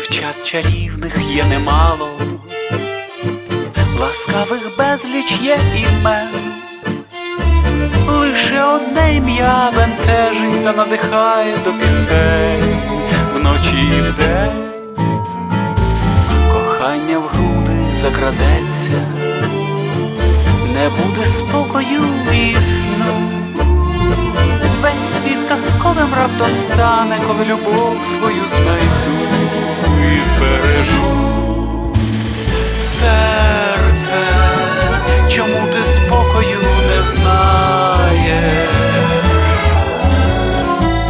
дівчат чарівних є немало, ласкавих безліч є імен, лише одне ім'я бентежить та надихає до пісень. Вночі і вдень, кохання в груди закрадеться, не буде спокою і. Весь світ казковим раптом стане, коли любов свою знайду збережу. Серце, чому ти спокою не знаєш?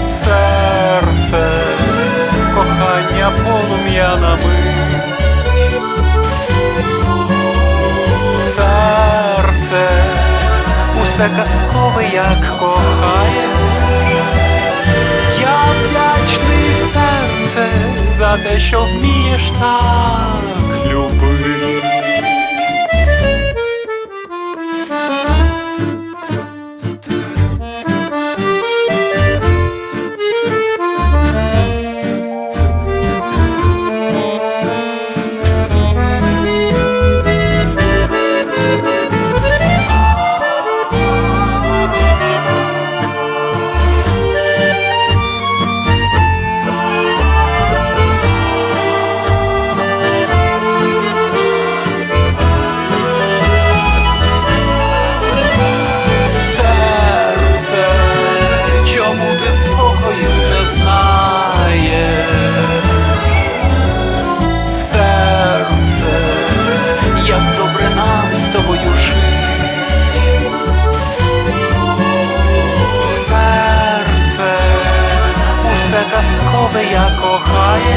Серце, кохання полум'янами. Серце, усе казкове, як кохає. За те, що вмієш так усе казкове я кохає.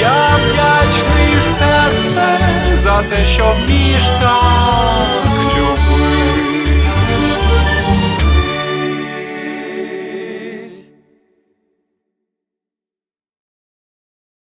Я вдячний серце за те, що між так